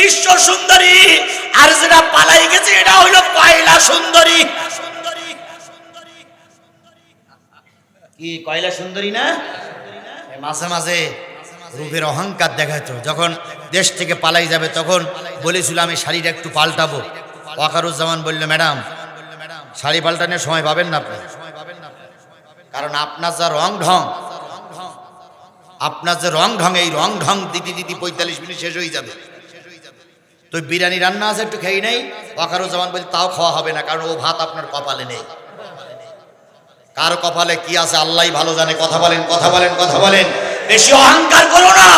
বিশ্ব সুন্দরী। আর যেটা পালাই গেছে এটা হলো কয়লা সুন্দরী। কি, কয়লা সুন্দরী না? মাঝে মাঝে রূপের অহংকার দেখাতো যখন দেশ থেকে পালাই যাবে, তখন বলেছিল, আমি শাড়িটা একটু পাল্টাবো। ওয়াকারুজ্জামান বলল, ম্যাডাম, শাড়ি পাল্টানোর সময় পাবেন না আপনি। কারণ আপনার যা রং ঢং, আপনার যে রং ঢং, এই রং ঢং দিদি দিদি পঁয়তাল্লিশ মিনিট শেষ হয়ে যাবে। তো বিরিয়ানি রান্না আছে, একটু খেয়ে নেই? ওয়াকারুজ্জামান বলছে, তাও খাওয়া হবে না, কারণ ও ভাত আপনার কপালে নেই। কার কপালে কি আছে, আল্লাহ ভালো জানে। কথা বলেন কথা বলেন কথা বলেন। বেশি অহংকার করো না।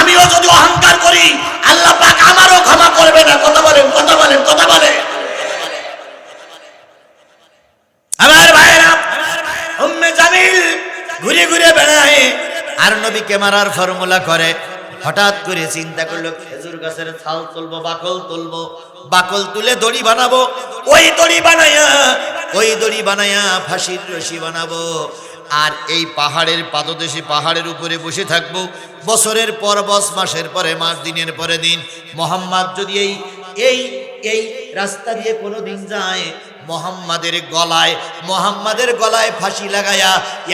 আমিও যদি অহংকার করি, আল্লাহ পাক আমারও ক্ষমা করবে না। কথা বলেন কথা বলেন কথা বলেন। আমার ভাইরা উম্মে জামিল ঘুরে ঘুরে বেড়ায়। আর নবীকে মারার ফর্মুলা করে। হঠাৎ করে চিন্তা করল, খেজুর গাছের ছাল তুলবো, বাকল তুলবো, বাকল তুলে দড়ি বানাবো, ওই দড়ি বানাইয়া ওই দড়ি বানায়া ফাঁসির রশি বানাবো। আর এই পাহাড়ের পাদদেশে, পাহাড়ের উপরে বসে থাকব। বছরের পর বস, মাসের পরে মাস, দিনের পরে দিন। মোহাম্মদ যদি এই এই এই রাস্তা দিয়ে কোনো দিন যায় মোহাম্মদের গলায় মোহাম্মদের গলায় ফাঁসি লাগায়া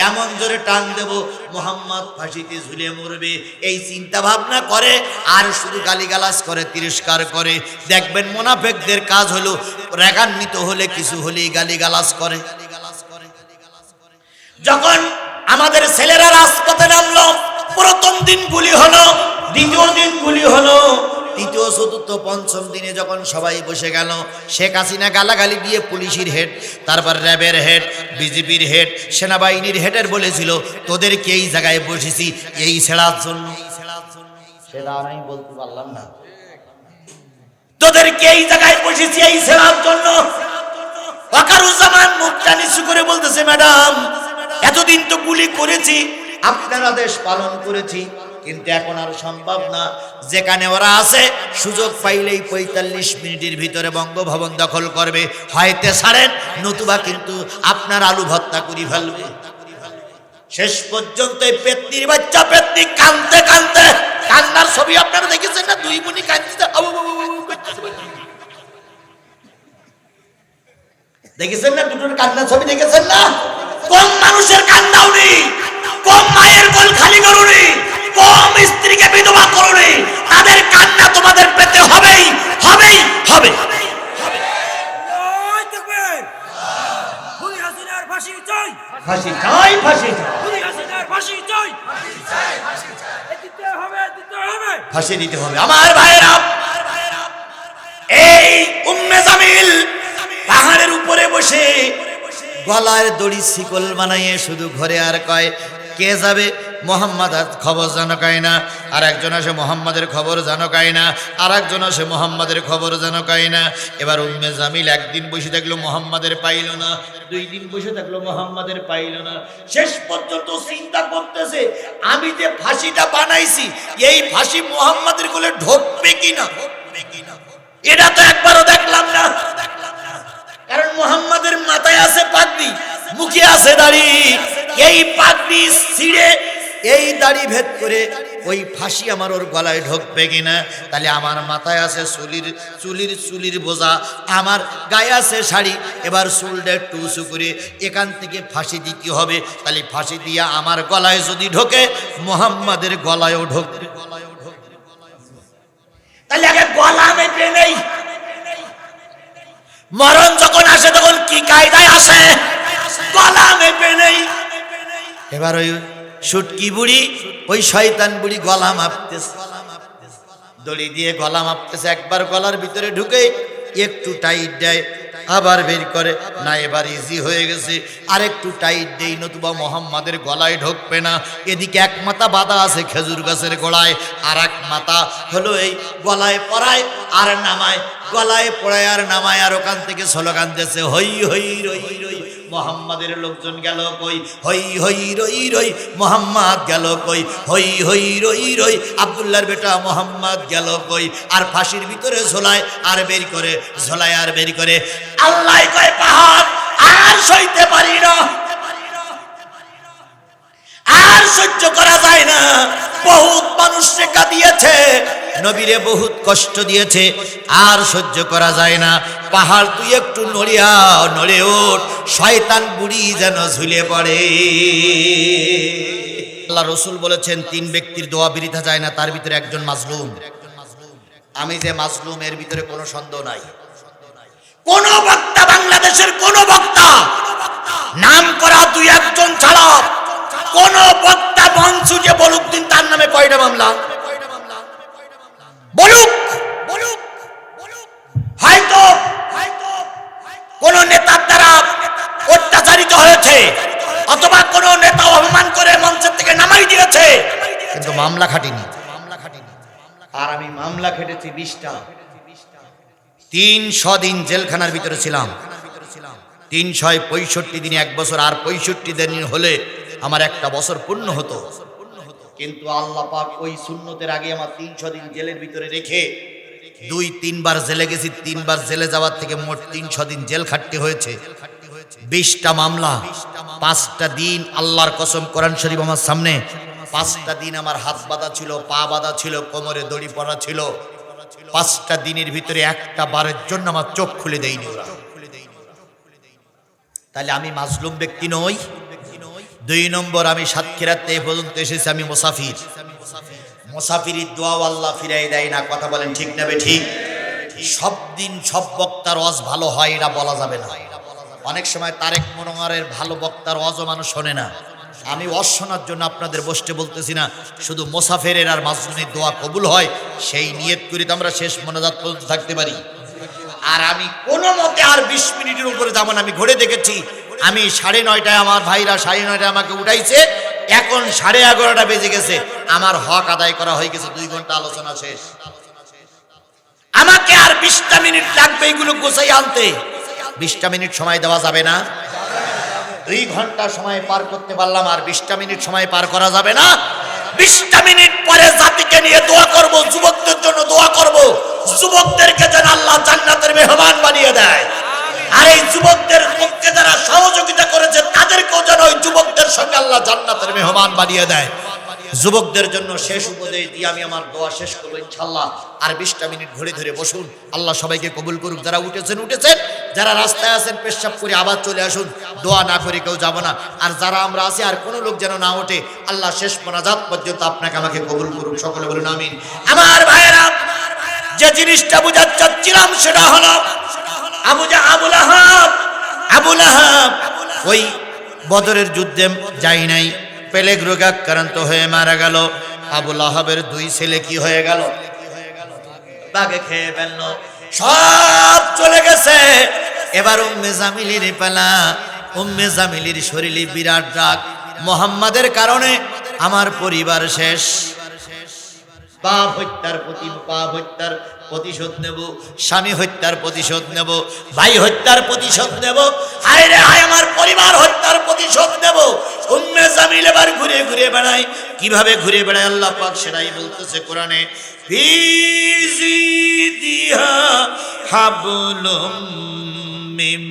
এমন জোরে টান দেব, মোহাম্মদ ফাঁসিতে ঝুলে মরবে। এই চিন্তা ভাবনা করে, আর শুধু গালিগালাজ করে, তিরস্কার করে। দেখবেন মোনাফেকদের কাজ হলো, রেগান্বিত হলে কিছু হলেই গালিগালাজ করে। যখন আমাদের ছেলেরা রাজপথে নামলো, প্রথম দিন গুলি চতুর্থ পঞ্চম দিনে যখন সবাই বসে গেল, শেখ হাসিনা গালাগালি দিয়ে পুলিশের হেড, তারপর র্যাবের হেড, বিজেপির হেড, সেনাবাহিনীর হেডের বলেছিল তোদেরকে এই জায়গায় বসেছি? এই ছেড়ার জন্য। সেটা আমি বলতে পারলাম না। তোদেরকে এই জায়গায় বসেছি? এই সেবার জন্য? ওয়াকারুজ্জামান মুখটা নিচু করে বলতেছে, ম্যাডাম, এতদিন তো গুলি করেছি, আপনার আদেশ পালন করেছি। কিন্তু এখন আর সম্ভব না। যেখানে ওরা আছে, সুযোগ পাইলেই পঁয়তাল্লিশ মিনিটের ভিতরে বঙ্গভবন দখল করবে। হয়তো ছাড়েন, নতুবা কিন্তু আপনার আলু ভত্তা করি ফেলবে। শেষ পর্যন্ত এই পেতনির বাচ্চা, পেতনি কানতে কানতে কান্নার ছবি আপনারা দেখেছেন না? দুই মুনি করতেছে। দেখেছেন না? দুটোর কান্নার ছবি দেখেছেন না? কম মানুষের কান্না উনি কম মায়ের কোল খালি করুনি কম স্ত্রীকে বিধবা করুনি তাদের কান্না তোমাদের পেতে হবেই হবেই হবে ফাঁসি চাই ফাঁসি চাই। ফাঁসি দিতে হবে ফাঁসি দিতে হবে। আমার ভাইরা এই উম্মে জামিল পাহাড়ের উপরে বসে গলার দড়ি শিকল বানাইয়ে শুধু ঘরে আর কয় কে যাবে? মোহাম্মদ খবর জানো কয় না? আর একজন আসে মোহাম্মদের খবর জানো কয় না? আর একজন আসে মোহাম্মদের খবর জানো কয় না? এবার উম্মে জামিল একদিন বসে থাকল মোহাম্মদের পাইল না। দুই দিন বসে থাকল মোহাম্মদের পাইল না। শেষ পর্যন্ত চিন্তা করতেছে, আমি যে ফাঁসিটা বানাইছি, এই ফাঁসি মোহাম্মদের কোলে ঢোকবে কিনা? এটা তো একবারও দেখলাম না। কারণ মোহাম্মদের মাথায় আছে পাগড়ি, মুখে আছে দাড়ি। এই পাগড়ি ছিঁড়ে, এই দাড়ি ভেদ করে ওই ফাঁসি আমার ওর গলায় ঢোকবে কিনা? তাহলে আমার মাথায় আছে চুলির চুলির চুলির বোঝা, আমার গায়ে আছে শাড়ি। এবার চুলটা একটু উঁচু করে এখান থেকে ফাঁসি দিতে হবে। তাহলে ফাঁসি দিয়া আমার গলায় যদি ঢোকে, মোহাম্মদের গলায়ও ঢোকবে তাহলে আগে গলা নেই। মরণ যখন আসে তখন কি কায়দায় আসে? গলা মেপে নেই। এবার ওই সুটকি বুড়ি, ওই শয়তান বুড়ি গলা মাপতেছে। দড়ি দিয়ে গলা মাপতেছে, একবার গলার ভিতরে ঢুকে একটু টাইট দেয়, আবার বের করে। না, এবার ইজি হয়ে গেছে। আর একটু টাইট দেই, নতুবা মোহাম্মদের গলায় ঢুকবে না। এদিকে এক মাথা বাঁধা আছে খেজুর গাছের গোড়ায় আর এক মাথা হলো এই গলায় পড়ায় আর নামায়। গলায় পড়ায় আর নামায় আর ওখান থেকে স্লোগান দিয়েছে, হই হই রই মোহাম্মদের লোকজন গেল কই? হই হই, রই রই, মোহাম্মদ গেল কই? হই হই, রই রই, আবদুল্লাহর বেটা মোহাম্মদ গেল কই? আর ফাঁসির ভিতরে ঝোলায় আর বের করে, ঝোলায় আর বের করে। আল্লাহ কয়, পাহাড়, আর সইতে পারি না। আর সহ্য করা যায় না। বহুত মানুষ শেখা দিয়েছে। নবীরে বহুত কষ্ট দিয়েছে, আর সহ্য করা যায় না। পাহাড় তুই একটু নড়িয়া নড়ে ওঠ, শয়তান বুড়ি যেন ঝুলে পড়ে। আল্লাহ রসুল বলেছেন, তিন ব্যক্তির দোয়া বিরিথা যায় না, তার ভিতরে একজন মাজলুম। আমি যে মাজলুম, এর ভিতরে কোনো সন্দেহ নাই। কোন বক্তা, বাংলাদেশের কোন বক্তা, নাম করা দুই একজন ছাড়া, কোন বক্তা যে বলুক দিন, তার নামে কয়টা মামলা? বলুক বলুক হয়তো কোন নেতার দ্বারা অত্যাচারিত হয়েছে, অথবা কোন নেতা অপমান করে মঞ্চের থেকে নামাই দিয়েছে, কিন্তু মামলা খাটিনি মামলা খাটিনি। আর আমি মামলা খেটেছি বিশটা। তিনশো দিন জেলখানার ভিতরে ছিলাম। তিনশো পঁয়ষট্টি দিন, এক বছর আর পঁয়ষট্টি দিন হলে আমার একটা বছর পূর্ণ হতো। কিন্তু আল্লাহ পাক ওই শূন্যতের আগে আমার তিনশো দিন জেলের ভিতরে রেখে দুই, তিনবার জেলে গেছি, তিনবার জেলে যাওয়ার থেকে মোট তিনশো দিন জেল খাটতে হয়েছে। বিশটা মামলা, পাঁচটা দিন আল্লাহর কসম কোরআন শরীফ আমার সামনে, পাঁচটা দিন আমার হাত বাঁধা ছিল, পা বাঁধা ছিল, কোমরে দড়ি পড়া ছিল। পাঁচটা দিনের ভিতরে একটা বারের জন্য আমার চোখ খুলে দেয়নি ওরা। তাহলে আমি মাজলুম ব্যক্তি নই। দুই নম্বর, আমি সাতক্ষীরাতে এ পর্যন্ত এসেছি, আমি মুসাফির। মুসাফিরির দোয়াও আল্লাহ ফিরাই দেয় না, কথা বলেন ঠিক নেবে ঠিক সব দিন সব বক্তার ওয়াজ ভালো হয়, এটা বলা যাবে না। অনেক সময় তারেক মনোয়ারের ভালো বক্তার ওয়াজও মানুষ শোনে না। আমি ওয়াজ শোনার জন্য আপনাদের বসতে বলতেছি না, শুধু মোসাফেরের আর মাজলুমের দোয়া কবুল হয়, সেই নিয়ত করে তো আমরা শেষ মনোজাত পর্যন্ত থাকতে পারি। আর আমি কোনো মতে আর বিশ মিনিটের উপরে যেমন আমি ঘুরে দেখেছি আমি সাড়ে নয়টায় আমার ভাইরা সাড়ে নয়টায় আমাকে উঠাইছে। এখন সাড়ে এগারোটা বেজে গেছে। আমার হক আদায় করা হয়ে গেছে। দুই ঘণ্টা আলোচনা শেষ। আমাকে আর বিশটা মিনিট লাগবে এগুলো গোছাই আনতে। বিশটা মিনিট সময় দেওয়া যাবে না। দুই ঘণ্টা সময় পার করতে পারলাম আর বিশটা মিনিট সময় পার করা যাবে না। বিশটা মিনিট পরে জাতিকে নিয়ে দোয়া করব, যুবকদের জন্য দোয়া করব। যুবকদেরকে যেন আল্লাহ জান্নাতের মেহমান বানিয়ে দেয়। আর এই যুবকদের পক্ষে যারা সহযোগিতা করেছে, তাদেরকেও যেন ওই যুবকদের সঙ্গে আল্লাহ জান্নাতের মেহমান বানিয়ে দেয়। যুবকদের জন্য শেষ উপদেশ দিয়ে আমি আমার দোয়া শেষ করব ইনশাল্লাহ আর বিশটা মিনিট ঘুরে ধরে বসুন। আল্লাহ সবাইকে কবুল করুক। যারা উঠেছেন উঠেছেন। যারা রাস্তায় আছেন, পেশাব করে আবার চলে আসুন। দোয়া না করে কেউ যাব না। আর যারা আমরা আছি, আর কোনো লোক যেন না ওঠে, আল্লাহ শেষ মোনাজাত পর্যন্ত আপনাকে আমাকে কবুল করুক। সকলে বলুন, আমিন। আমার ভাইয়েরা, যে জিনিসটা বোঝাতে চাচ্ছিলাম, সেটা হলো আবু জা আবুল আহাব। ওই বদরের যুদ্ধে যাই নাই, পেলেগ রোগাক্রান্ত হয়ে মারা গেল। আবুল আহাবের দুই ছেলে কি হয়ে গেল? বাগে খেয়ে ফেলল। সব চলে গেছে। এবার উম্মে জামিলির পালা। উম্মে জামিলির শরীরে বিরাট রাগ। মোহাম্মদের কারণে আমার পরিবার শেষ। বাপ হত্যার প্রতি বাপ হত্যার প্রতিশোধ নেব, স্বামী হত্যার প্রতিশোধ নেব, ভাই হত্যার প্রতিশোধ নেব, হায় রে আয় আমার পরিবার হত্যার প্রতিশোধ নেব। উম্মে জামিল এবার ঘুরে ঘুরে বেড়ায়। কীভাবে ঘুরে বেড়ায় আল্লাহ পাক সেটাই বলতেছে কোরআনে। হাবলুম মিম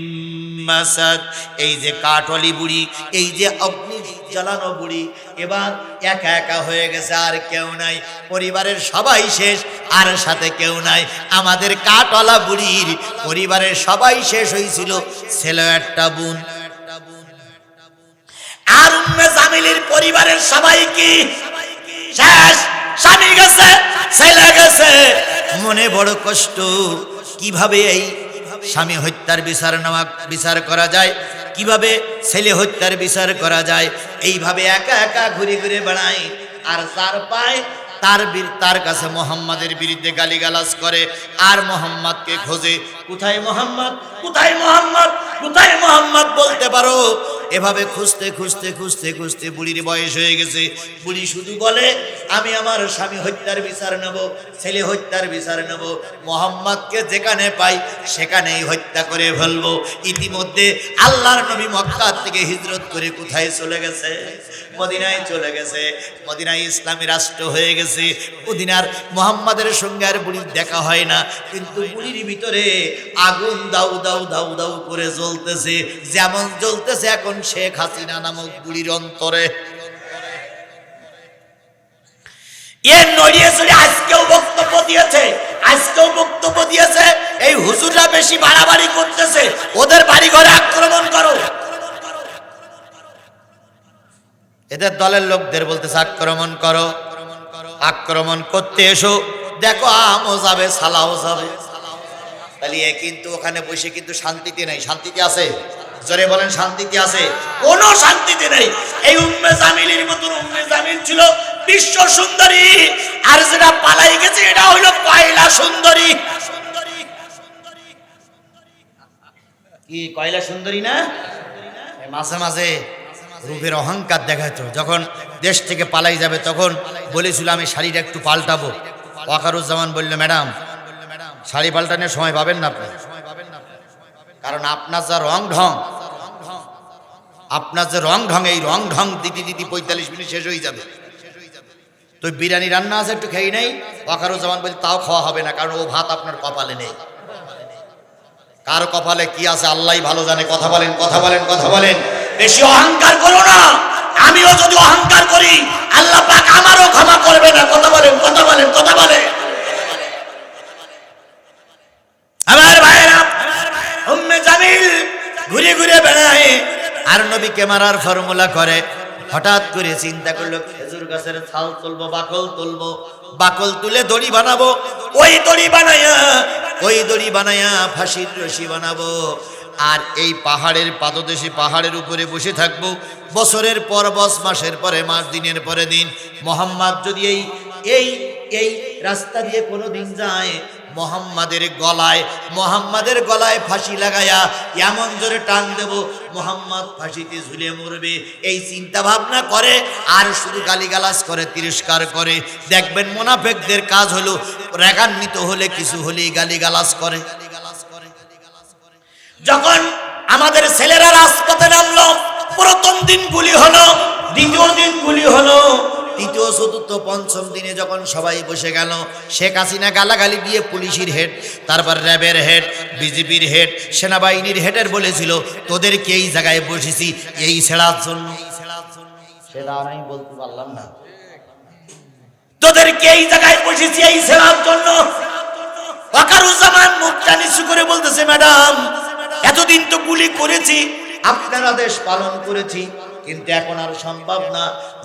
মাসাদ এই যে কাঠলি বুড়ি, এই যে অগ্নি জ্বালানো বুড়ি, এবার একা একা হয়ে গেছে আর কেউ নাই, পরিবারের সবাই শেষ, আর সাথে কেউ নাই। আমাদের কাঠওয়ালা বুড়ির পরিবারের সবাই শেষ হয়েছিল, ছেলে একটা বোন। আর উম্মে জামিলির পরিবারের সবাই কি শেষ? স্বামী গেছে, ছেলে গেছে। মনে বড় কষ্ট, কীভাবে এই স্বামী হত্যার বিচার নেওয়া, বিচার করা যায়। কীভাবে ছেলে হত্যার বিচার করা যায়? এইভাবে একা একা ঘুরে ঘুরে বেড়ায় আর তার পায় তার তার কাছে মোহাম্মদের বিরুদ্ধে গালিগালাজ করে। আর মোহাম্মদকে খোঁজে, কোথায় মোহাম্মদ? কোথায় মোহাম্মদ? কোথায় মোহাম্মদ? বলতে পারো। এভাবে খুঁজতে খুঁজতে খুঁজতে খুঁজতে বুড়ির বয়স হয়ে গেছে। বুড়ি শুধু বলে, আমি আমার স্বামী হত্যার বিচার নেব, ছেলে হত্যার বিচার নেব। মোহাম্মদকে যেখানে পাই, সেখানেই হত্যা করে ফেলব। ইতিমধ্যে আল্লাহর নবী মক্কা থেকে হিজরত করে কোথায় চলে গেছে? মদিনায় চলে গেছে। মদিনায় ইসলামী রাষ্ট্র হয়ে গেছে। মদিনার মোহাম্মদের সঙ্গে আর বুড়ির দেখা হয় না। কিন্তু বুড়ির ভিতরে আগুন দাউ দাউ দাউ দাউ করে জ্বলতেছে। যেমন জ্বলতেছে এখন শেখ হাসিনা নামক বুড়ির অন্তরে। আজকেও বক্তব্য দিয়েছে। আজকেও বক্তব্য দিয়েছে, এই বেশি বাড়াবাড়ি করতেছে। ওদের বাড়ি ঘরে আক্রমণ করো। এদের দলের লোকদের বলতেছে, আক্রমণ করো। আক্রমণ করতে এসো। দেখো, আমও যাবে, সালাও যাবে। তাহলে এ কিন্তু ওখানে বসে কিন্তু শান্তিতে নাই। শান্তিতে আছে? জোরে বলেন, শান্তিতে আছে? কোনো শান্তিতে নেই। এই উম্মে জামিলের মতন উম্মে জামিল ছিল বিশ্ব সুন্দরী। আর যেটা পালাই গেছে, এটা হইল কয়লা সুন্দরী। কি, কয়লা সুন্দরী না? মাঝে মাঝে রূপের অহংকার দেখাতো যখন দেশ থেকে পালাই যাবে, তখন বলেছিল, আমি শাড়িটা একটু পাল্টাবো। ওয়াকারুজ্জামান বলল, ম্যাডাম, শাড়ি পাল্টানোর সময় পাবেন না আপনি। কারণ আপনার যা রং ঢং, আপনার যে রং ঢং, এই রং ঢং দিদি দিদি পঁয়তাল্লিশ মিনিট শেষ হয়ে যাবে। তো বিরিয়ানি রান্না আছে, একটু খেয়ে নেই? ওয়াকারুজ্জামান বলছে তাও খাওয়া হবে না, কারণ ও ভাত আপনার কপালে নেই। কার কপালে কি আছে আল্লাহ ভালো জানে। কথা বলেন কথা বলেন কথা বলেন। বেশি অহংকার করো না। আমিও যদি অহংকার করি, আল্লাহ পাক আমারও ক্ষমা করবে না কথা বলেন কথা বলেন কথা বলেন। আমার ভাইরা উম্মে জামিল ঘুরে ঘুরে বেড়ায় আর নবীকে মারার ফর্মুলা করে। হঠাৎ করে চিন্তা করল, খেজুর গাছের ছাল তুলবো, বাকল তুলবো, বাকল তুলে দড়ি বানাবো। ওই দড়ি বানাইয়া ওই দড়ি বানায়া ফাঁসির রশি বানাবো। আর এই পাহাড়ের পাদদেশে, পাহাড়ের উপরে বসে থাকব। বছরের পর বস, মাসের পরে মাস, দিনের পরে দিন। মোহাম্মদ যদি এই এই এই রাস্তা দিয়ে কোনো দিন যায়, মোহাম্মদের গলায় মোহাম্মদের গলায় ফাঁসি লাগায়া এমন জোরে টান দেব, মোহাম্মদ ফাঁসিতে ঝুলে মরবে। এই চিন্তা ভাবনা করে, আর শুধু গালিগালাজ করে, তিরস্কার করে। দেখবেন মোনাফেকদের কাজ হলো, রেগান্বিত হলে কিছু হলেই গালিগালাজ করে। যখন আমাদের ছেলেরা রাজপথে নামলো প্রথম দিন গুলি হলো দ্বিতীয় দিন গুলি হলো তৃতীয় চতুর্থ পঞ্চম দিনে যখন সবাই বসে গেল শেখ হাসিনা গালাগালি দিয়ে পুলিশের হেড তারপর র্যাবের হেড বিজেপির হেড সেনাবাহিনীর হেডের বলেছিল তোদেরকে এই জায়গায় বসেছি? এই ছেড়ার জন্য। সেটা আমি বলতে পারলাম না। তোদেরকে এই জায়গায় বসেছি এই সেবার জন্য? ওয়াকারুজ্জামান মুখটা নিচু করে বলতেছে ম্যাডাম এতদিন তো গুলি করেছি। আপনার আদেশ পালন করেছি, কিন্তু এখন আর সম্ভব না।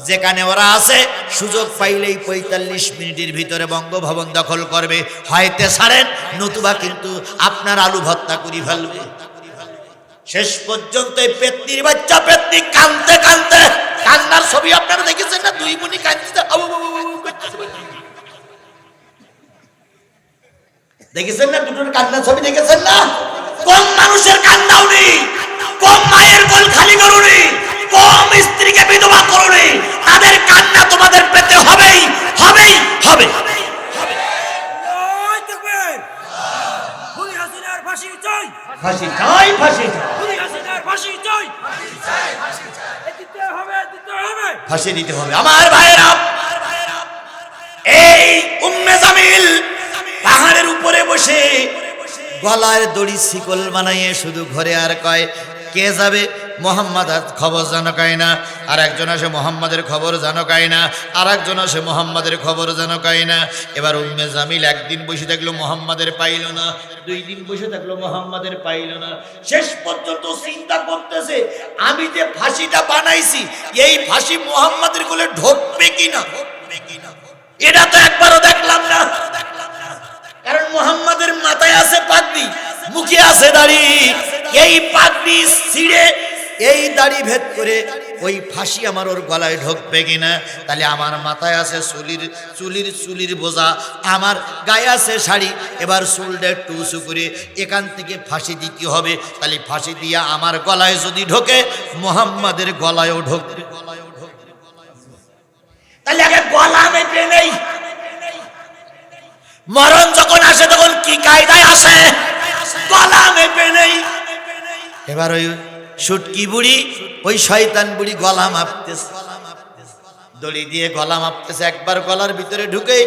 যেখানে ওরা আছে, সুযোগ পাইলেই পঁয়তাল্লিশ মিনিটের ভিতরে বঙ্গভবন দখল করবে। হয়তো ছাড়েন, নতুবা কিন্তু আপনার আলু ভত্তা করি ফেলবে। শেষ পর্যন্ত এই পেতনির বাচ্চা, পেতনি কানতে কানতে কান্নার ছবি আপনারা দেখেছেন না? দুই মুনি কাঁদতে আবু বাবু বাবু করতেছে। দেখেছেন না? দুটোর কান্নার ছবি দেখেছেন না? কম মানুষের কান্নাওনি কম মায়ের কোল খালি করুনি কম স্ত্রীকে বিধবা করো করুনি তাদের কান্না তোমাদের পেতে হবেই। হবেই হবে ফাঁসি চাই। দিতে হবে। আমার ভাইরা এই উম্মে জামিল পাহাড়ের উপরে বসে গলায় দড়ি শিকল বানাইয়ে শুধু ঘরে আর কয়, কে যাবে? মোহাম্মদ খবর জানো কায় না। আর একজন আসে, মোহাম্মদের খবর জানো কায় না। আর একজন আসে, মোহাম্মদের খবর জানো কায় না। এবার উম্মে জামিল একদিন বসে থাকল, মোহাম্মদের পাইল না। দুই দিন বসে থাকল, মোহাম্মদের পাইল না। শেষ পর্যন্ত চিন্তা করতেছে, আমি যে ফাঁসিটা বানাইছি, এই ফাঁসি মোহাম্মদের কোলে ঢোকবে কিনা? এটা তো একবারও দেখলাম না। মোহাম্মদের মাথায় আছে পাগড়ি, মুখে আছে দাড়ি। এই পাগড়ি ছিঁড়ে এই দাড়ি ভেদ করে ওই ফাঁসি আমার ওর গলায় ঢোকবে কিনা? তাহলে আমার মাথায় আছে চুলির চুলির চুলির বোঝা। আমার গায়ে আছে শাড়ি। এবার চুলটা একটু উঁচু করে এখান থেকে ফাঁসি দিতে হবে। তাহলে ফাঁসি দিয়া আমার গলায় যদি ঢোকে, মোহাম্মদের গলায়ও ঢোকবে তাহলে আগে গলা মেপে নেই। মরণ যখন আসে, তখন কি কায়দায় আসে? গলা মেপে নেই এবার ওই সুটকি বুড়ি, ওই শয়তান বুড়ি গলা মাপতেছে। দড়ি দিয়ে গলা মাপতেছে, একবার গলার ভিতরে ঢুকে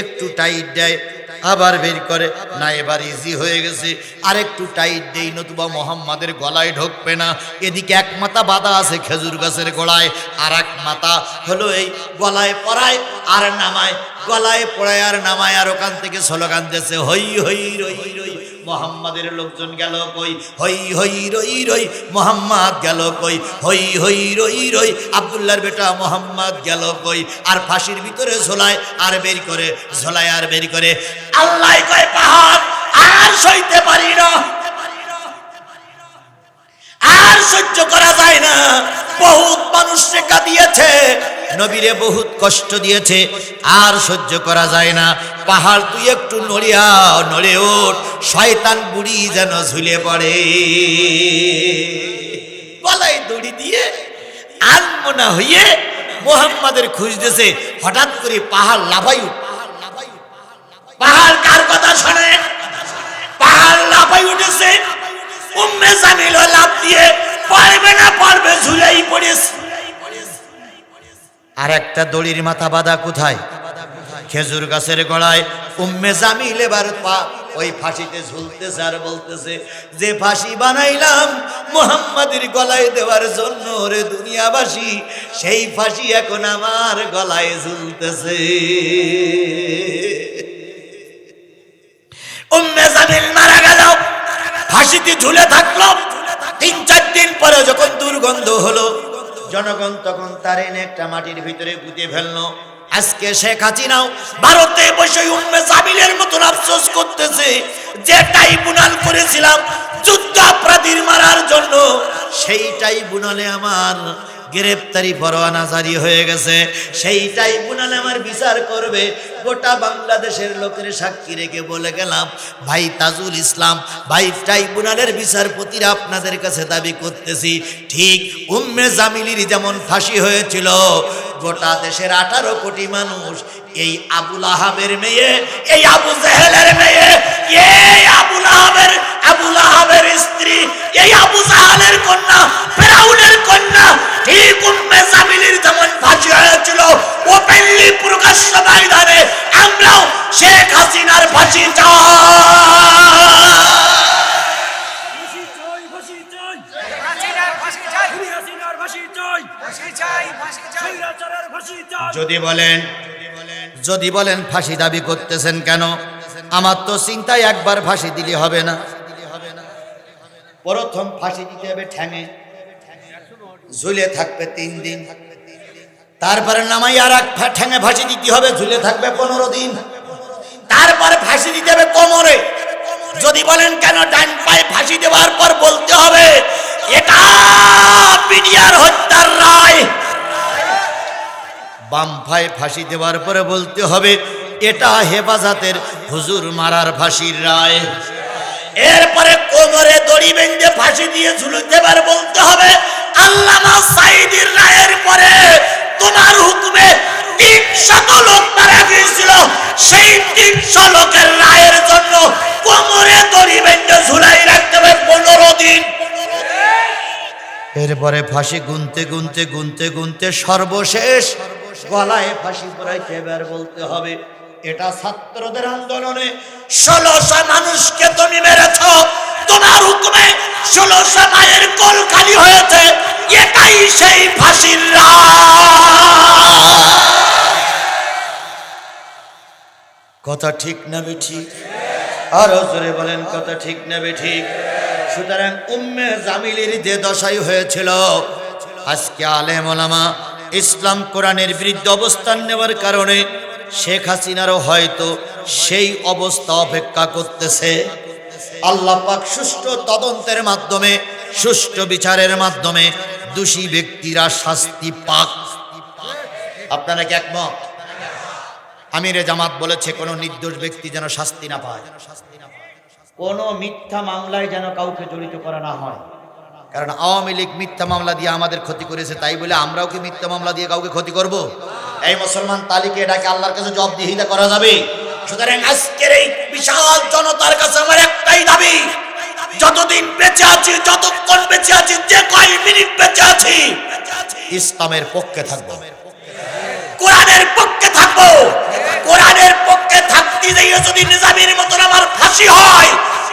একটু টাইট দেয়। আবার বের করে। না, এবার ইজি হয়ে গেছে। আর একটু টাইট দেই, নতুবা মোহাম্মদের গলায় ঢোকবে না। এদিকে এক মাথা বাধা আছে খেজুর গাছের গোড়ায় আর এক মাথা হলো এই গলায় পড়ায় আর নামায়। গলায় পড়ায় আর নামায় আর ওখান থেকে স্লোগান দিয়েছে, হই হই, রই রই। মোহাম্মদের লোকজন গেল কই? হই হই, রই রই, মোহাম্মদ গেল কই? হই হই, রই রই আবদুল্লার বেটা মোহাম্মদ গেল কই? আর ফাঁসির ভিতরে ঝোলায় আর বের করে, ঝোলায় আর বের করে। আল্লাহ কয় পাহাড় আর সইতে পারি না। আর সহ্য করা যায় না। বহুত মানুষ শেখা দিয়েছে, নবীরে বহুত কষ্ট দিয়েছে, আর সহ্য করা যায় না। পাহাড় তুই একটু নড়িয়া নড়ে ওঠ, শয়তান বুড়ি যেন ঝুলে পড়ে। গলায় দড়ি দিয়ে আনমনা হইয়ে মোহাম্মদের খুঁজতেছে হঠাৎ করে পাহাড় উঠ। পাহাড় কার কথা শোনে? পাহাড় লাফাই উঠেছে। উম্মে জামিল লাভ দিয়ে পারবে না, পারবে, ঝুলেই পড়েছে আর একটা দড়ির মাথা বাঁধা কোথায়? খেজুর গাছের গড়ায়। উম্মে জামিল এবার পা ওই ফাঁসিতে ঝুলতেছে আর বলতেছে, যে ফাঁসি বানাইলাম মোহাম্মদের গলায় দেওয়ার জন্য রে দুনিয়াবাসী, সেই ফাঁসি এখন আমার গলায় ঝুলতেছে। উম্মে জামিল মারা গেল। ফাঁসিতে ঝুলে থাকল। তিন, চার দিন পরে যখন দুর্গন্ধ হলো, জনগণ তখন তার এনে একটা মাটির ভিতরে পুঁতে ফেলল। আজকে শেখ হাসিনাও ভারতে বসে উম্মে জামিলের মতন আফসোস করতেছে, যে ট্রাইব্যুনাল করেছিলাম যুদ্ধ অপরাধীর মারার জন্য। সেই ট্রাইব্যুনালে আমার গ্রেপ্তারি পরোয়ানা জারি হয়ে গেছে। সেইটাই বুনালে আমার বিচার করবে। গোটা বাংলাদেশের লোকের সাক্ষী রেখে বলে গেলাম, ভাই তাজুল ইসলাম, ভাই ট্রাইব্যুনালের বিচারপতিরা আপনাদের কাছে দাবি করতেছি। ঠিক উম্মে জামিলির যেমন ফাঁসি হয়েছিল, গোটা দেশের আঠারো কোটি মানুষ এই আবুল আহাবের মেয়ে এই আবু জেহেলের মেয়ে এই আবুল আহাবের আবুল আহাবের স্ত্রী এই আবু জাহালের কন্যা ফেরাউনের কন্যা ঠিক উম্মে জামিলির যেমন ফাঁসি হয়েছিল ওপেনলি প্রকাশ্য ময়দানে আমরাও শেখ হাসিনার ফাঁসি চাই। যদি বলেন যদি বলেন ফাঁসি দাবি করতেছেন কেন? আমার তো চিন্তায় একবার ফাঁসি দিলে হবে না। প্রথম ফাঁসি দিতে হবে ঠ্যাঙে। ঝুলে থাকবে তিন দিন। তারপরে নামাই আর এক ঠ্যাঙে ফাঁসি দিতে হবে, ঝুলে থাকবে পনেরো দিন। তারপরে ফাঁসি দিতে হবে কোমরে। যদি বলেন কেন ডান পায়ে ফাঁসি দেওয়ার পর বলতে হবে, এটা বিডিআর হত্যার রায়। বাম পায়ে ফাঁসি দেওয়ার পরে বলতে হবে, এটা হেফাজতের হুজুর মারার ফাঁসির রায়। এরপরে কোমরে দড়ি বেঁধে ফাঁসি দিয়ে ঝুলতে পারে বলতে হবে, আল্লামা সাইদির রায়ের পরে তোমার হুকুমে তিনশত লোক মারা গিয়েছিল। সেই তিনশো লোকের রায়ের জন্য কোমরে দড়ি বেঁধে ঝুলাই রাখতে হবে পনেরো দিন। এরপরে ফাঁসি গুনতে গুনতে গুনতে গুনতে সর্বশেষ গলায় ফাঁসি পড়াইতে এবার বলতে হবে, এটা ছাত্রদের আন্দোলনে ষোলোশো মানুষকে তুমি মেরেছ, তোমার হুকুমে ষোলোশো মায়ের কোল খালি হয়েছে, এটাই সেই ফাঁসির। কথা ঠিক না ঠিক আরও জোরে বলেন, কথা ঠিক না ঠিক সুতরাং উম্মে জামিলির যে দশাই হয়েছিল, আজকে আলেম ওলামা ইসলাম কোরআনের বিরুদ্ধে অবস্থান নেওয়ার কারণে শেখ হাসিনারও হয়তো সেই অবস্থা অপেক্ষা করতেছে। আল্লাহ পাক সুষ্ঠু তদন্তের মাধ্যমে, সুষ্ঠু বিচারের মাধ্যমে দোষী ব্যক্তিরা শাস্তি পাক। আপনারা কি একমত? আমিরে জামাত বলেছে, কোনো নির্দোষ ব্যক্তি যেন শাস্তি না পায়। কোনো মিথ্যা মামলায় যেন কাউকে জড়িত করা না হয়। কারণ আওয়ামী লীগ মিথ্যা মামলা দিয়ে আমাদের ক্ষতি করেছে, তাই বলে আমরাও কি মিথ্যা মামলা দিয়ে কাউকে ক্ষতি করব? এই মুসলমান তালিকে এটাকে আল্লাহর কাছে জবাবদিহিতা করা যাবে। সুতরাং আজকের এই বিশাল জনতার কাছে আমার একটাই দাবি, যতদিন বেঁচে আছি, যতক্ষণ বেঁচে আছি, যে কয় মিনিট বেঁচে আছি, ইসলামের পক্ষে থাকব। কোরআনের পক্ষে থাকব। কোরআনের পক্ষে থাকতে যদি নিজামীর মতন আমার ফাঁসি হয়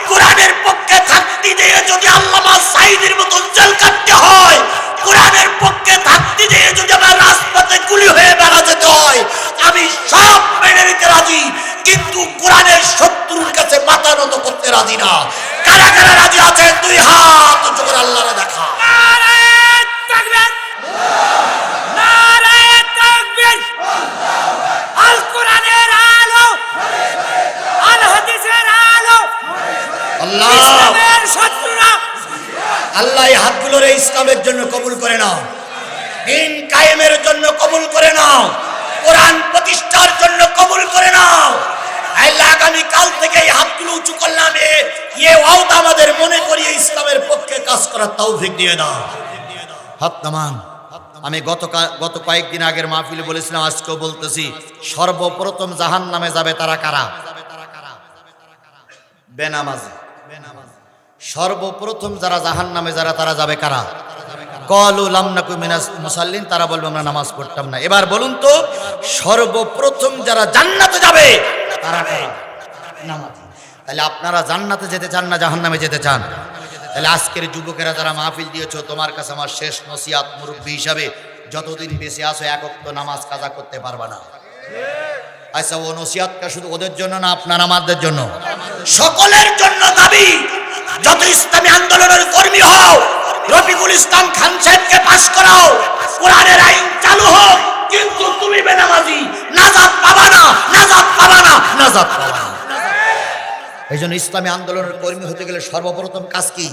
কোরআনের পক্ষে থাকতে দিয়ে যদি আল্লামা সাইদের মতন জেল কাটতে হয়, কোরআনের পক্ষে থাকতে দিয়ে যদি আমার রাজপথে গুলি হয়ে বেড়া যেতে হয়, আমি সব মেনে নিতে রাজি, কিন্তু কোরআনের শত্রুর কাছে মাথা নত করতে রাজি না। কারা কারা রাজি? আল্লাহ। আল্লাহ এই হাতগুলোর ইসলামের জন্য কবুল করে নাও। দিন কায়েমের জন্য কবুল করে নাও। কোরআন প্রতিষ্ঠার জন্য কবুল করে নাও। আল্লাহ আগামী কাল থেকে এই হাতগুলো উঁচু করলাম। ইয়ে আমাদের মনে করিয়ে ইসলামের পক্ষে কাজ করার তৌফিক দিয়ে দাও। হাত নামান। আমি গত গত কয়েকদিন আগের মাহফিলে বলেছিলাম আজকেও বলতেছি সর্বপ্রথম জাহান নামে যাবে তারা কারা? বেনামাজি। সর্বপ্রথম যারা জাহান নামে যারা, তারা যাবে কারা? কলু লামনাকু মিনাস মুসাল্লিন, তারা বলবে, আমরা নামাজ পড়তাম না। এবার বলুন তো, সর্বপ্রথম যারা জান্নাতে যাবে, তারা তাহলে আপনারা জান্নাতে যেতে চান না জাহান্নামে যেতে চান? তাহলে আজকের যুবকেরা যারা মাহফিল দিয়েছ, তোমার কাছে আমার শেষ নসিয়াত মুরব্বী হিসাবে, যতদিন বেঁচে আসো একক তো নামাজ কাজা করতে পারবা না। আচ্ছা ও নসিয়াতটা শুধু ওদের জন্য না আপনার, আমাদের জন্য? সকলের জন্য দাবি। যত ইসলামী আন্দোলনের কর্মী হও, রফিকুল ইসলাম খান সাহেবকে পাশ করাও, কোরআনের আইন চালু হোক। কিন্তু তুমি বেনামাজি, নাজাত পাবা না, নাজাত পাবা না, নাজাত পাবা এই জন্য ইসলামী আন্দোলনের কর্মী হতে গেলে সর্বপ্রথম কাজ কি?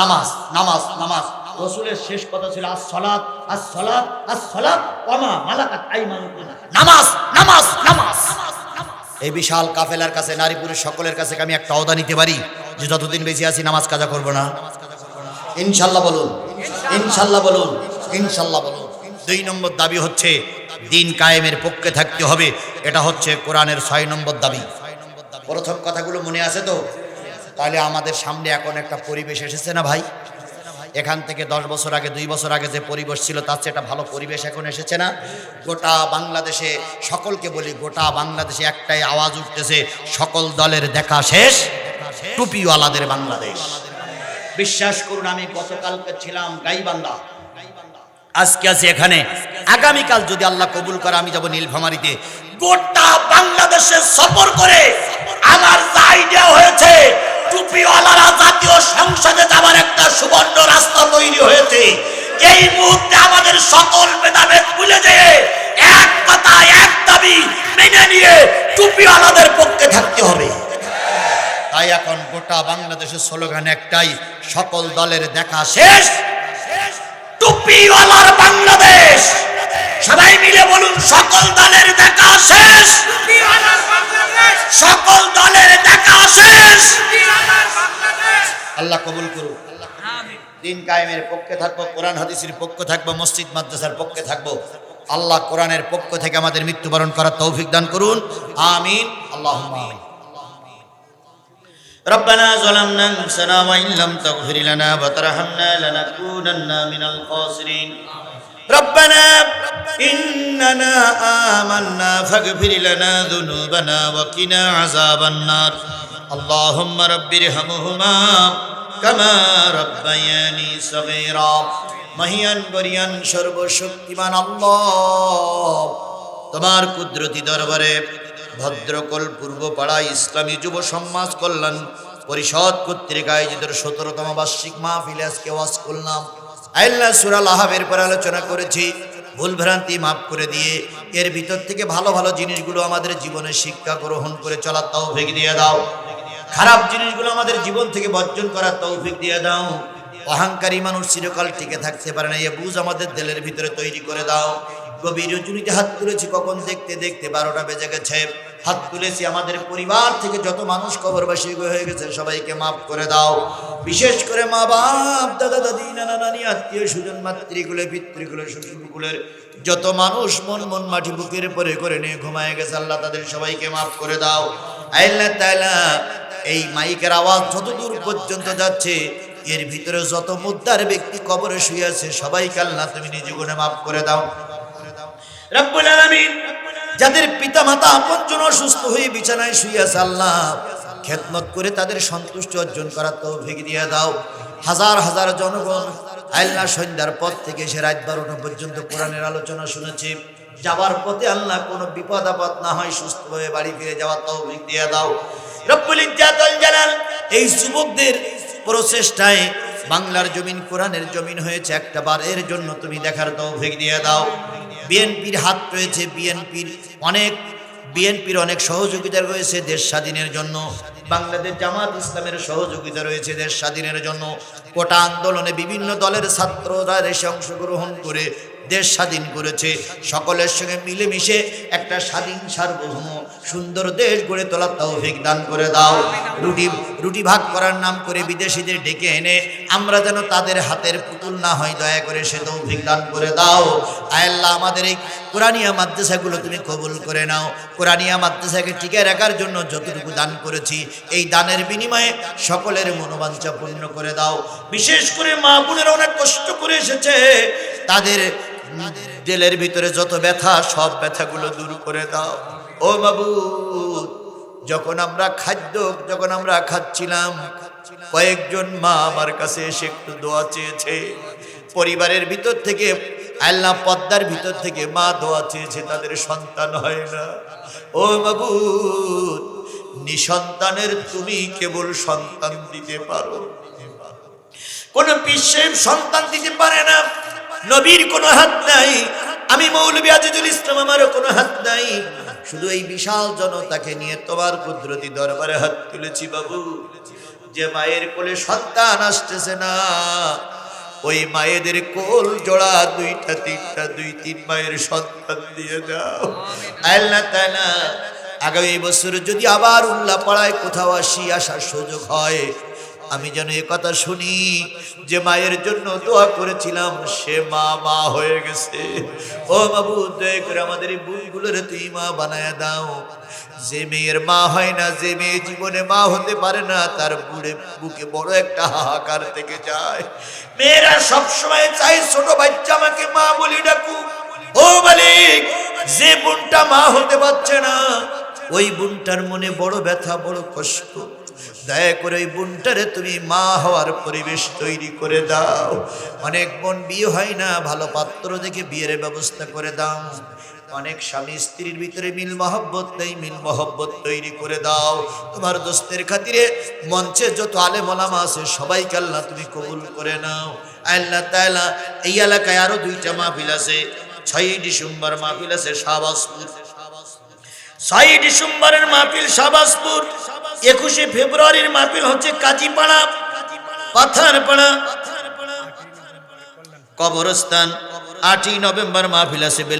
নামাজ নামাজ নামাজ। রসুলের শেষ কথা ছিল, আস সলাত আস সলাত আস সলাত ওমা মালাকাত আইমানুকুম। নামাজ নামাজ নামাজ। এই বিশাল কাফেলার কাছে, নারী পুরুষ সকলের কাছে আমি একটা অদা নিতে পারি যে যতদিন বেশি আছি নামাজ কাজা করব না। ইনশাল্লাহ বলুন ইনশাল্লাহ বলুন ইনশাল্লাহ বলুন। দুই নম্বর দাবি হচ্ছে, দিন কায়েমের পক্ষে থাকতে হবে। এটা হচ্ছে কোরআনের ছয় নম্বর দাবি। প্রথম কথাগুলো মনে আছে তো? তাহলে আমাদের সামনে এখন একটা পরিবেশ এসেছে না ভাই? এখান থেকে দশ বছর আগে, দুই বছর আগে যে পরিবেশ ছিল, তার চেয়ে একটা ভালো পরিবেশ এখন এসেছে না? গোটা বাংলাদেশে, সকলকে বলি, গোটা বাংলাদেশে একটাই আওয়াজ উঠতেছে, সকল দলের দেখা শেষ টুপিওয়ালাদের বাংলাদেশ। বিশ্বাস করুন, আমি গতকালকে ছিলাম গাইবান্ধা। আজকে আছি এখানে। আগামীকাল যদি আল্লাহ কবুল করে, আমি যাব নীলফামারিতে। গোটা বাংলাদেশে সফর করে, আমার যা হয়েছে টুপিওয়ালারা জাতীয় সংসদে যাবার একটা সুবর্ণ রাস্তা তৈরি হয়েছে। এই মুহূর্তে আমাদের সকল ভেদাভেদ ভুলে যেয়ে এক কথা এক দাবি মেনে নিয়ে টুপিওয়ালাদের পক্ষে থাকতে হবে। তাই এখন গোটা বাংলাদেশের স্লোগান একটাই সকল দলের দেখা শেষ। টুপিওয়ালার বাংলাদেশ। সবাই মিলে বলুন সকল দলের দেখা শেষ। টুপিওয়ালার সকল দলের দেখা শেষ টুপিওয়ালার বাংলাদেশ আল্লাহ কবুল করুক দিন কায়েমের পক্ষে থাকবো কোরআন হাদিসের পক্ষে থাকবো মসজিদ মাদ্রাসার পক্ষে থাকবো আল্লাহ কোরআনের পক্ষ থেকে আমাদের মৃত্যুবরণ করার তৌফিক দান করুন আমিন আল্লাহ আমিন ربنا ظلمنا انفسنا وان لم تغفر لنا وترحمنا لنكونن من الخاسرين ربنا اننا آمنا فاغفر لنا ذنوبنا وقنا عذاب النار اللهم رب ارحمهما كما ربياني صغيرا মহিয়ান বরিয়ান সর্বশক্তিমান আল্লাহ তোমার কুদরতি দরবারে ভদ্রকল পূর্বপাড়া ইসলামী যুব সমাজ কল্যাণ পরিষদ কর্তৃক আয়োজিত সতেরোতম বার্ষিক মাহফিলে আজকে ওয়াজ করলাম আল্লাহ সুরাল আহাবের পর আলোচনা করেছি। ভুল ভ্রান্তি মাফ করে দিয়ে এর ভিতর থেকে ভালো ভালো জিনিসগুলো আমাদের জীবনে শিক্ষা গ্রহণ করে চলার তৌফিক দিয়ে দাও। খারাপ জিনিসগুলো আমাদের জীবন থেকে বর্জন করার তৌফিক দিয়ে দাও। অহংকারী মানুষ চিরকাল টিকে থাকতে পারে না, এ বুঝ আমাদের দেলের ভিতরে তৈরি করে দাও। গভীর রজনীতে হাত তুলেছি, কখন দেখতে দেখতে বারোটা বেজে গেছে। হাত তুলেছি আমাদের পরিবার থেকে যত মানুষ কবরবাসী হয়ে গেছে, সবাইকে মাফ করে দাও। বিশেষ করে মা বাপ, দাদা, দাদি, নানা, নানি, আত্মীয় সুজন মাতৃকুলে, পিতৃকুলে, শ্বশুরকুলের যত মানুষ মন মন, মাটি, বুকের পরে করে নিয়ে ঘুমায় গেছে, আল্লাহ তাদের সবাইকে মাফ করে দাও। আল্লাহ তাআলা এই মাইকের আওয়াজ যত দূর পর্যন্ত যাচ্ছে, এর ভিতরে যত মুদ্রার ব্যক্তি কবরে শুয়ে আছে, সবাইকে আল্লাহ তুমি নিজ গুণে মাফ করে দাও। রব্বুল আলামিন যাদের পিতা মাতা আপনজন অসুস্থ হয়ে বিছানায় শুয়ে আছে, আল্লাহ খেদমত করে তাদের সন্তুষ্ট অর্জন করার তৌফিক দিয়ে দাও। হাজার হাজার জনগণ আল্লাহ সন্ধ্যার পর থেকে সে রাত বারোটা পর্যন্ত কোরআনের আলোচনা শুনেছে। যাওয়ার পথে আল্লাহ কোনো বিপদ আপদ না হয় সুস্থ হয়ে বাড়ি ফিরে যাওয়ার তৌফিক দিয়ে দাও। রব্বুল ইজ্জাতুল জালাল এই যুবকদের প্রচেষ্টায় বাংলার জমিন, কোরআনের জমিন হয়েছে একটা বার। এর জন্য তুমি দেখার তৌফিক দিয়ে দাও। বিএনপির হাত রয়েছে, বিএনপির অনেক বিএনপির অনেক সহযোগিতা রয়েছে দেশ স্বাধীনের জন্য। বাংলাদেশ জামাত ইসলামের সহযোগিতা রয়েছে দেশ স্বাধীনের জন্য। কোটা আন্দোলনে বিভিন্ন দলের ছাত্ররা এসে অংশগ্রহণ করে দেশ স্বাধীন করেছে। সকলের সঙ্গে মিলেমিশে একটা স্বাধীন সার্বভৌম সুন্দর দেশ গড়ে তোলার তৌফিক দান করে দাও। রুটি রুটি ভাগ করার নাম করে বিদেশিদের ডেকে এনে আমরা যেন তাদের হাতের পুতুল না হয়, দয়া করে সে তৌফিক দান করে দাও। আয়াল্লাহ আমাদের এই কোরআনিয়া মাদ্রাসাগুলো তুমি কবুল করে নাও। কোরআনিয়া মাদ্রাসাকে টিকে রাখার জন্য যতটুকু দান করেছি, এই দানের বিনিময়ে সকলের মনোবাঞ্ছা পূর্ণ করে দাও। বিশেষ করে মা বোনেরা অনেক কষ্ট করে এসেছে। তাদের জেলের ভিতরে যত ব্যথা, সব ব্যথাগুলো দূর করে দাও। ও বাবু যখন আমরা খাদ্য, যখন আমরা খাচ্ছিলাম, কয়েকজন মা আমার কাছে এসে একটু দোয়া চেয়েছে। পরিবারের ভিতর থেকে, আল্লাহ পদ্মার ভিতর থেকে মা দোয়া চেয়েছে, তাদের সন্তান হয় না। ও বাবু নিসন্তানের তুমি কেবল সন্তান দিতে পারো। কোন বিশ্বের সন্তান দিতে পারে না। নবীর কোনো হাত নাই। আমি মৌলবী আজিজুল ইসলাম, আমারও কোনো হাত নাই। শুধু এই বিশাল জনতাকে নিয়ে তোমার কুদরতি দরবারে হাত তুলেছি বাবু। যে মায়ের কোলে সন্তান আসতেছে না, ওই মায়েদের কোল জোড়া দুইটা, তিনটা, দুই, তিন মায়ের সন্তান দিয়ে দাও। আল্লাহ তাআলা আগামী বছর যদি আবার উল্লাহ পাড়ায় কোথাও আসি, আসার সুযোগ হয় আমি যেন এ কথা শুনি যে মায়ের জন্য দোয়া করেছিলাম, সে মা মা হয়ে গেছে। ও বাবু দয়া করে আমাদের এই বুড়িগুলোর তুই মা বানায় দাও। যে মেয়ের মা হয় না, যে মেয়ে জীবনে মা হতে পারে না, তার বুড়ে, বুকে বড় একটা হাহাকার থেকে যায়। মেয়েরা সবসময় চাই ছোট বাচ্চা আমাকে মা বলি ডাকু ও মালিক, যে বোনটা মা হতে পারছে না, ওই বোনটার মনে বড় ব্যথা, বড় কষ্ট। দয়া করে ওই বোনটারে তুমি মা হওয়ার পরিবেশ তৈরি করে দাও। অনেক বোন বিয়ে হয় না, ভালো পাত্র দেখে বিয়ের ব্যবস্থা করে দাও। অনেক স্বামী স্ত্রীর ভিতরে মিল মহব্বত নেই, মিল মহব্বত তৈরি করে দাও। তোমার দোস্তের খাতিরে মঞ্চে যত আলে মলামা আছে, সবাইকে আল্লাহ তুমি কবুল করে নাও। আল্লাহ তাআলা এই এলাকায় আরও দুইটা মাহফিল আছে। ছয়ই ডিসেম্বর মাহফিল আছে শাহবাজপুর। ছয়ই ডিসেম্বরের মাহফিল শাহবাজপুর। একুশে ফেব্রুয়ারির মাহফিল হচ্ছে কাজীপাড়া পাথারপাড়া কবরস্থান আটই নভেম্বর মাহফিল আছে